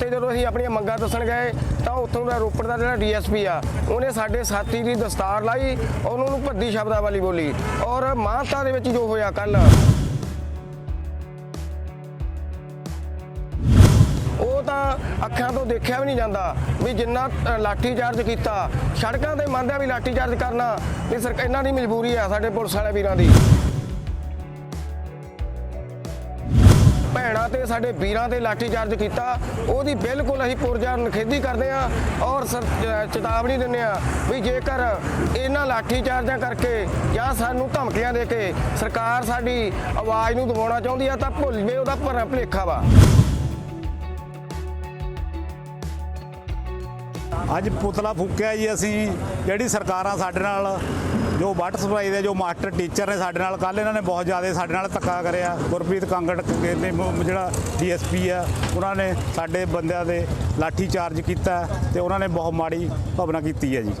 ਉੱਥੇ ਜਦੋਂ ਅਸੀਂ ਆਪਣੀਆਂ ਮੰਗਾਂ ਦੱਸਣ ਗਏ ਤਾਂ ਉੱਥੋਂ ਦਾ ਰੋਪੜ ਦਾ ਜਿਹੜਾ ਡੀਐਸਪੀ ਆ ਉਹਨੇ ਸਾਡੇ ਸਾਥੀ ਦੀ ਦਸਤਾਰ ਲਾਈ ਉਹਨਾਂ ਨੂੰ ਭੱਦੀ ਸ਼ਬਦਾਵਲੀ ਬੋਲੀ। ਔਰ ਮਾਨਤਾ ਦੇ ਵਿੱਚ ਜੋ ਹੋਇਆ ਕੱਲ ਉਹ ਤਾਂ ਅੱਖਾਂ ਤੋਂ ਦੇਖਿਆ ਵੀ ਨਹੀਂ ਜਾਂਦਾ ਵੀ ਜਿੰਨਾ ਅ, ਲਾਠੀ ਚਾਰਜ ਕੀਤਾ। ਸੜਕਾਂ ਤੇ ਮੰਨਦਾ ਵੀ ਲਾਠੀ ਚਾਰਜ ਕਰਨਾ ਵੀ ਸਰਕਾਰ ਇਹਨਾਂ ਦੀ ਮਜਬੂਰੀ ਆ ਸਾਡੇ ਪੁਲਿਸ ਵਾਲੇ ਵੀਰਾਂ ਦੀ। ਭੈਣਾਂ ਤੇ ਸਾਡੇ ਵੀਰਾਂ ਤੇ ਲਾਠੀ ਚਾਰਜ ਕੀਤਾ। ਉਹਦੀ ਬਿਲਕੁਲ ਅਸੀਂ ਪੁਰਜਾ ਨਖੇਦੀ ਕਰਦੇ ਆ ਔਰ ਚੇਤਾਵਨੀ ਦਿੰਦੇ ਆ ਵੀ ਜੇਕਰ ਇਹਨਾਂ ਲਾਠੀ ਚਾਰਜਾਂ ਕਰਕੇ ਜਾਂ ਸਾਨੂੰ ਧਮਕੀਆਂ ਦੇ ਕੇ ਸਰਕਾਰ ਸਾਡੀ ਆਵਾਜ਼ ਨੂੰ ਦਬਾਉਣਾ ਚਾਹੁੰਦੀ ਆ, ਤਾਂ ਭੁੱਲ ਜਵੇ ਉਹਦਾ ਭਰਮ ਭੁਲੇਖਾ ਵਾ। ਅੱਜ ਪੁਤਲਾ ਫੂਕਿਆ ਜੀ ਅਸੀਂ, ਜਿਹੜੀ ਸਰਕਾਰਾਂ ਸਾਡੇ ਨਾਲ ਜੋ ਵਾਟਰ ਸਪਲਾਈ ਦੇ ਜੋ ਮਾਸਟਰ ਟੀਚਰ ਨੇ ਸਾਡੇ ਨਾਲ ਕੱਲ ਇਹਨਾਂ ਨੇ ਬਹੁਤ ਜ਼ਿਆਦਾ ਸਾਡੇ ਨਾਲ ਧੱਕਾ ਕਰਿਆ। ਗੁਰਪ੍ਰੀਤ ਕਾਂਗੜ ਨੇ ਮ- ਜਿਹੜਾ ਡੀਐਸਪੀ ਆ, ਉਹਨਾਂ ਨੇ ਸਾਡੇ ਬੰਦਿਆਂ ਦੇ ਲਾਠੀ ਚਾਰਜ ਕੀਤਾ ਤੇ ਉਹਨਾਂ ਨੇ ਬਹੁਤ ਮਾੜੀ ਭਾਵਨਾ ਕੀਤੀ ਹੈ ਜੀ।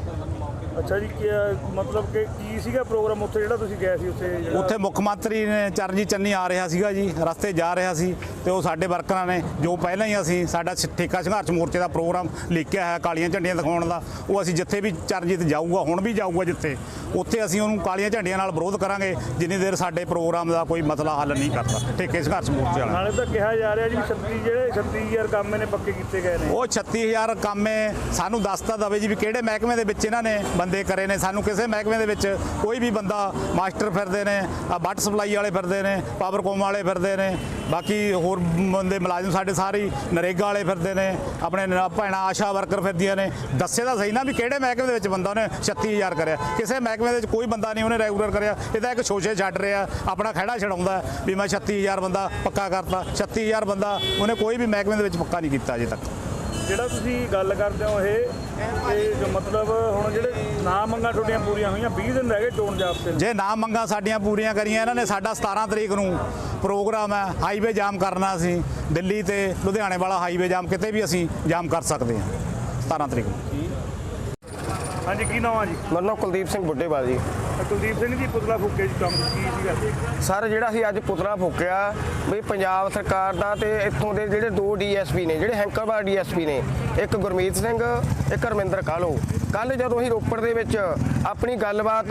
ਅੱਛਾ ਜੀ ਕੀ ਮਤਲਬ ਕਿ ਕੀ ਸੀਗਾ ਪ੍ਰੋਗਰਾਮ ਉੱਥੇ ਜਿਹੜਾ ਤੁਸੀਂ ਗਏ ਸੀ ਉੱਥੇ ਉੱਥੇ ਮੁੱਖ ਮੰਤਰੀ ਨੇ ਚਰਨਜੀਤ ਚੰਨੀ ਆ ਰਿਹਾ ਸੀਗਾ ਜੀ ਰਸਤੇ ਜਾ ਰਿਹਾ ਸੀ ਤੇ ਉਹ ਸਾਡੇ ਵਰਕਰਾਂ ਨੇ ਜੋ ਪਹਿਲਾਂ ਹੀ ਅਸੀਂ ਸਾਡਾ ਠੇਕਾ ਸੰਘਰਸ਼ ਮੋਰਚੇ ਦਾ ਪ੍ਰੋਗਰਾਮ ਲਿਖਿਆ ਹੈ ਕਾਲੀਆਂ ਝੰਡੀਆਂ ਦਿਖਾਉਣ ਦਾ ਉਹ ਅਸੀਂ ਜਿੱਥੇ ਵੀ ਚਰਨਜੀਤ ਜਾਊਗਾ ਹੁਣ ਵੀ ਜਾਊਗਾ ਜਿੱਥੇ ਉੱਥੇ ਅਸੀਂ ਉਹਨੂੰ ਕਾਲੀਆਂ ਝੰਡੀਆਂ ਨਾਲ ਵਿਰੋਧ ਕਰਾਂਗੇ ਜਿੰਨੀ ਦੇਰ ਸਾਡੇ ਪ੍ਰੋਗਰਾਮ ਦਾ ਕੋਈ ਮਸਲਾ ਹੱਲ ਨਹੀਂ ਕਰਦਾ ਠੇਕੇ ਸੰਘਰਸ਼ ਮੋਰਚੇ ਵਾਲਾ ਨਾਲੇ ਤਾਂ ਕਿਹਾ ਜਾ ਰਿਹਾ ਜੀ 36 ਜਿਹੜੇ 36000 ਕੰਮ ਇਹਨੇ ਪੱਕੇ ਕੀਤੇ ਗਏ ਨੇ। ਉਹ 36000 ਕੰਮੇ ਸਾਨੂੰ ਦੱਸਤਾ ਦਵੇ ਜੀ ਵੀ ਕਿਹੜੇ ਮਹਿਕਮੇ ਦੇ ਵਿੱਚ ਇਹਨਾਂ ਨੇ ਬੰਦੇ ਕਰੇ ਨੇ ਸਾਨੂੰ ਕਿਸੇ ਮਹਿਕਮੇ ਦੇ ਵਿੱਚ ਕੋਈ ਵੀ ਬੰਦਾ ਮਾਸਟਰ ਫਿਰਦੇ ਨੇ, ਆ ਬੱਟ ਸਪਲਾਈ ਵਾਲੇ ਫਿਰਦੇ ਨੇ ਪਾਵਰਕੋਮ ਵਾਲੇ ਫਿਰਦੇ ਨੇ, ਬਾਕੀ ਹੋਰ ਬੰਦੇ ਮੁਲਾਜ਼ਮ ਸਾਡੇ ਸਾਰੇ ਨਰੇਗਾ ਵਾਲੇ ਫਿਰਦੇ ਨੇ, ਆਪਣੇ ਨ- ਭੈਣਾਂ ਆਸ਼ਾ ਵਰਕਰ ਫਿਰਦੀਆਂ ਨੇ। ਦੱਸੇ ਤਾਂ ਸਹੀ ਨਾ ਵੀ ਕਿਹੜੇ ਮਹਿਕਮੇ ਦੇ ਵਿੱਚ ਬੰਦਾ ਉਹਨੇ 36000 ਕਰਿਆ। ਕਿਸੇ ਮਹਿਕਮੇ ਦੇ ਵਿੱਚ ਕੋਈ ਬੰਦਾ ਨਹੀਂ ਉਹਨੇ ਰੈਗੂਲਰ ਕਰਿਆ। ਇਹ ਤਾਂ ਇੱਕ ਸ਼ੋਸ਼ੇ ਛੱਡ ਰਿਹਾ, ਆਪਣਾ ਖਹਿੜਾ ਛਡਾਉਂਦਾ ਵੀ ਮੈਂ 36000 ਬੰਦਾ ਪੱਕਾ ਕਰਤਾ 36000 ਬੰਦਾ ਉਹਨੇ ਕੋਈ ਵੀ ਮਹਿਕਮੇ ਦੇ ਵਿੱਚ ਪੱਕਾ ਨਹੀਂ ਕੀਤਾ ਅਜੇ ਤੱਕ। ਜਿਹੜਾ ਤੁਸੀਂ ਗੱਲ ਕਰਦੇ ਹੋ ਇਹ ਇਹ ਜੋ ਮਤਲਬ ਹੁਣ ਜਿਹੜੇ ਨਾ ਮੰਗਾਂ ਤੁਹਾਡੀਆਂ ਪੂਰੀਆਂ ਹੋਈਆਂ 20 ਦਿਨ ਰਹਿ ਗਏ ਚੋਣ ਜਾਬਤੇ ਨੂੰ। ਜੇ ਨਾ ਮੰਗਾਂ ਸਾਡੀਆਂ ਪੂਰੀਆਂ ਕਰੀਆਂ, ਇਹਨਾਂ ਨੇ ਸਾਡਾ 17 ਤਰੀਕ ਨੂੰ ਪ੍ਰੋਗਰਾਮ ਹੈ, ਹਾਈਵੇ ਜਾਮ ਕਰਨਾ ਅਸੀਂ, ਦਿੱਲੀ ਤੇ ਲੁਧਿਆਣੇ ਵਾਲਾ ਹਾਈਵੇ ਜਾਮ, ਕਿਤੇ ਵੀ ਅਸੀਂ ਜਾਮ ਕਰ ਸਕਦੇ ਹਾਂ 17 ਤਰੀਕ ਨੂੰ। ਹਾਂਜੀ ਕੀ ਨਾਮ ਆ ਜੀ? ਮੇਰਾ ਨਾਮ ਕੁਲਦੀਪ ਸਿੰਘ ਬੁੱਢੇਵਾਲ ਜੀ। ਕੁਲਦੀਪ ਸਿੰਘ ਜੀ ਪੁਤਲਾ ਫੂਕੇ ਜੀ ਕੰਮ ਕੀ ਸੀਗਾ? ਸਰ ਜਿਹੜਾ ਅਸੀਂ ਅੱਜ ਪੁਤਲਾ ਫੂਕਿਆ ਵੀ ਪੰਜਾਬ ਸਰਕਾਰ ਦਾ ਤੇ ਇੱਥੋਂ ਦੇ ਜਿਹੜੇ ਦੋ ਡੀਐਸਪੀ ਨੇ ਜਿਹੜੇ ਹੈਂਕਰਵਾਲ ਡੀਐਸਪੀ ਨੇ ਇੱਕ ਗੁਰਮੀਤ ਸਿੰਘ ਇੱਕ ਰਮਿੰਦਰ ਕਾਲੋ। ਕੱਲ ਜਦੋਂ ਅਸੀਂ ਰੋਪੜ ਦੇ ਵਿੱਚ ਆਪਣੀ ਗੱਲਬਾਤ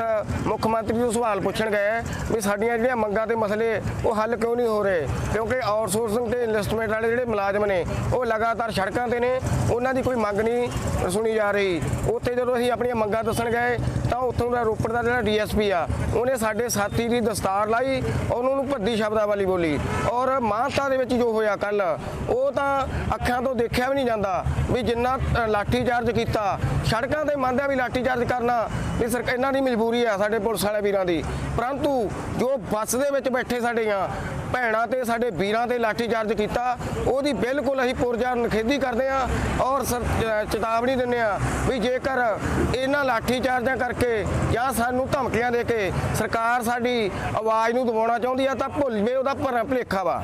ਮੁੱਖ ਮੰਤਰੀ ਨੂੰ ਸਵਾਲ ਪੁੱਛਣ ਗਏ ਵੀ ਸਾਡੀਆਂ ਜਿਹੜੀਆਂ ਮੰਗਾਂ ਤੇ ਮਸਲੇ ਉਹ ਹੱਲ ਕਿਉਂ ਨਹੀਂ ਹੋ ਰਹੇ? ਕਿਉਂਕਿ ਆਊਟਸੋਰਸਿੰਗ ਤੇ ਇਨਵੈਸਟਮੈਂਟ ਵਾਲੇ ਜਿਹੜੇ ਮੁਲਾਜ਼ਮ ਨੇ ਉਹ ਲਗਾਤਾਰ ਸੜਕਾਂ ਤੇ ਨੇ ਉਹਨਾਂ ਦੀ ਕੋਈ ਮੰਗ ਨਹੀਂ ਸੁਣੀ ਜਾ ਰਹੀ। ਉੱਥੇ ਜਦੋਂ ਅਸੀਂ ਆਪਣੀਆਂ ਮੰਗਾਂ ਦੱਸਣ ਗਏ ਤਾਂ ਉੱਥੋਂ ਦਾ ਰੋਪੜ ਦਾ ਜਿਹੜਾ ਡੀਐਸਪੀ ਆ ਉਹਨੇ ਸਾਡੇ ਸਾਥੀ ਦੀ ਦਸਤਾਰ ਲਾਈ ਉਹਨਾਂ ਨੂੰ ਭੱਦੀ ਸ਼ਬਦਾਵਲੀ ਬੋਲੀ। ਔਰ ਮਾਨਤਾ ਦੇ ਵਿੱਚ ਜੋ ਹੋਇਆ ਕੱਲ ਉਹ ਤਾਂ ਅੱਖਾਂ ਤੋਂ ਦੇਖਿਆ ਵੀ ਨਹੀਂ ਜਾਂਦਾ ਵੀ ਜਿੰਨਾ ਅ, ਲਾਠੀ ਚਾਰਜ ਕੀਤਾ। ਸੜਕਾਂ ਤੇ ਮੰਨਦਾ ਵੀ ਲਾਠੀ ਚਾਰਜ ਕਰਨਾ ਵੀ ਸਰਕਾਰ ਇਹਨਾਂ ਦੀ ਮਜਬੂਰੀ ਆ ਸਾਡੇ ਪੁਲਿਸ ਵਾਲੇ ਵੀਰਾਂ ਦੀ। ਪਰੰਤੂ ਜੋ ਬੱਸ ਦੇ ਵਿੱਚ ਬੈਠੇ ਸਾਡੀਆਂ ਭੈਣਾਂ ਤੇ ਸਾਡੇ ਵੀਰਾਂ ਤੇ ਲਾਠੀ ਚਾਰਜ ਕੀਤਾ। ਉਹਦੀ ਬਿਲਕੁਲ ਅਸੀਂ ਪੁਰਜਾ ਨਖੇਦੀ ਕਰਦੇ ਆ ਔਰ ਚੇਤਾਵਨੀ ਦਿੰਦੇ ਆ ਵੀ ਜੇਕਰ ਇਹਨਾਂ ਲਾਠੀ ਚਾਰਜਾਂ ਕਰਕੇ ਜਾਂ ਸਾਨੂੰ ਧਮਕੀਆਂ ਦੇ ਕੇ ਸਰਕਾਰ ਸਾਡੀ ਆਵਾਜ਼ ਨੂੰ ਦਬਾਉਣਾ ਚਾਹੁੰਦੀ ਆ ਤਾਂ ਭੁੱਲ ਜਵੇ ਉਹਦਾ ਭਰਮ ਭੁਲੇਖਾ ਵਾ।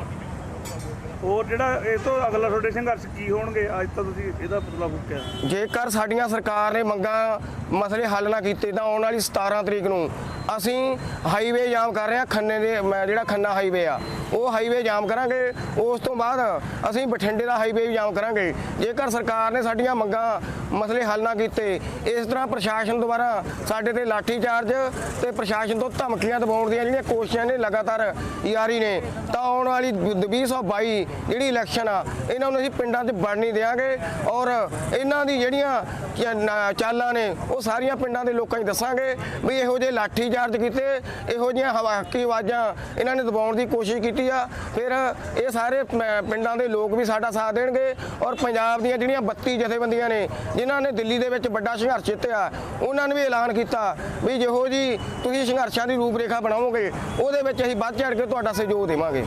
ਹੋਰ ਜਿਹੜਾ ਇਹ ਤੋਂ ਅਗਲਾ ਤੁਹਾਡੇ ਸੰਘਰਸ਼ ਕੀ ਹੋਣਗੇ? ਅੱਜ ਤਾਂ ਤੁਸੀਂ ਇਹਦਾ ਪੁਤਲਾ ਫੂਕਿਆ ਜੇਕਰ ਸਾਡੀਆਂ ਸਰਕਾਰ ਨੇ ਮੰਗਾਂ ਮਸਲੇ ਹੱਲ ਨਾ ਕੀਤੇ ਤਾਂ ਆਉਣ ਵਾਲੀ 17 ਤਰੀਕ ਨੂੰ ਅਸੀਂ ਹਾਈਵੇ ਜਾਮ ਕਰ ਰਹੇ ਹਾਂ, ਖੰਨੇ ਦੇ ਜਿਹੜਾ ਖੰਨਾ ਹਾਈਵੇ ਆ, ਉਹ ਹਾਈਵੇ ਜਾਮ ਕਰਾਂਗੇ। ਉਸ ਤੋਂ ਬਾਅਦ ਅਸੀਂ ਬਠਿੰਡੇ ਦਾ ਹਾਈਵੇ ਵੀ ਜਾਮ ਕਰਾਂਗੇ। ਜੇਕਰ ਸਰਕਾਰ ਨੇ ਸਾਡੀਆਂ ਮੰਗਾਂ ਮਸਲੇ ਹੱਲ ਨਾ ਕੀਤੇ, ਇਸ ਤਰ੍ਹਾਂ ਪ੍ਰਸ਼ਾਸਨ ਦੁਆਰਾ ਸਾਡੇ ਤੇ ਲਾਠੀ ਚਾਰਜ ਤੇ ਪ੍ਰਸ਼ਾਸਨ ਤੋਂ ਧਮਕੀਆਂ ਦਬਾਉਣ ਦੀਆਂ ਜਿਹੜੀਆਂ ਕੋਸ਼ਿਸ਼ਾਂ ਨੇ ਲਗਾਤਾਰ ਜਾਰੀ ਨੇ, ਤਾਂ ਆਉਣ ਵਾਲੀ 2022 ਜਿਹੜੀ ਇਲੈਕਸ਼ਨ ਆ, ਇਹਨਾਂ ਨੂੰ ਅਸੀਂ ਪਿੰਡਾਂ 'ਚ ਵੜ ਨਹੀਂ ਦੇਵਾਂਗੇ ਔਰ ਇਹਨਾਂ ਦੀ ਜਿਹੜੀਆਂ ਚ- ਨਾ- ਚਾਲਾਂ ਨੇ ਉਹ ਸਾਰੀਆਂ ਪਿੰਡਾਂ ਦੇ ਲੋਕਾਂ 'ਚ ਦੱਸਾਂਗੇ ਵੀ ਇਹੋ ਜਿਹੇ ਲਾਠੀ ਚਾਰਜ ਕੀਤੇ, ਇਹੋ ਜਿਹੀਆਂ ਹਵਾਕੀ ਆਵਾਜ਼ਾਂ ਇਹਨਾਂ ਨੇ ਦਬਾਉਣ ਦੀ ਕੋਸ਼ਿਸ਼ ਕੀਤੀ ਆ। ਫਿਰ ਇਹ ਸਾਰੇ ਪ- ਪਿੰਡਾਂ ਦੇ ਲੋਕ ਵੀ ਸਾਡਾ ਸਾਥ ਦੇਣਗੇ ਔਰ ਪੰਜਾਬ ਦੀਆਂ ਜਿਹੜੀਆਂ 32 ਜਥੇਬੰਦੀਆਂ ਨੇ, ਜਿਨ੍ਹਾਂ ਨੇ ਦਿੱਲੀ ਦੇ ਵਿੱਚ ਵੱਡਾ ਸੰਘਰਸ਼ ਜਿੱਤਿਆ, ਉਹਨਾਂ ਨੇ ਵੀ ਐਲਾਨ ਕੀਤਾ ਵੀ ਜਿਹੋ ਜੀ ਤੁਸੀਂ ਸੰਘਰਸ਼ਾਂ ਦੀ ਰੂਪਰੇਖਾ ਬਣਾਓਗੇ, ਉਹਦੇ ਵਿੱਚ ਅਸੀਂ ਵੱਧ ਚੜ੍ਹ ਕੇ ਤੁਹਾਡਾ ਸਹਿਯੋਗ ਦੇਵਾਂਗੇ।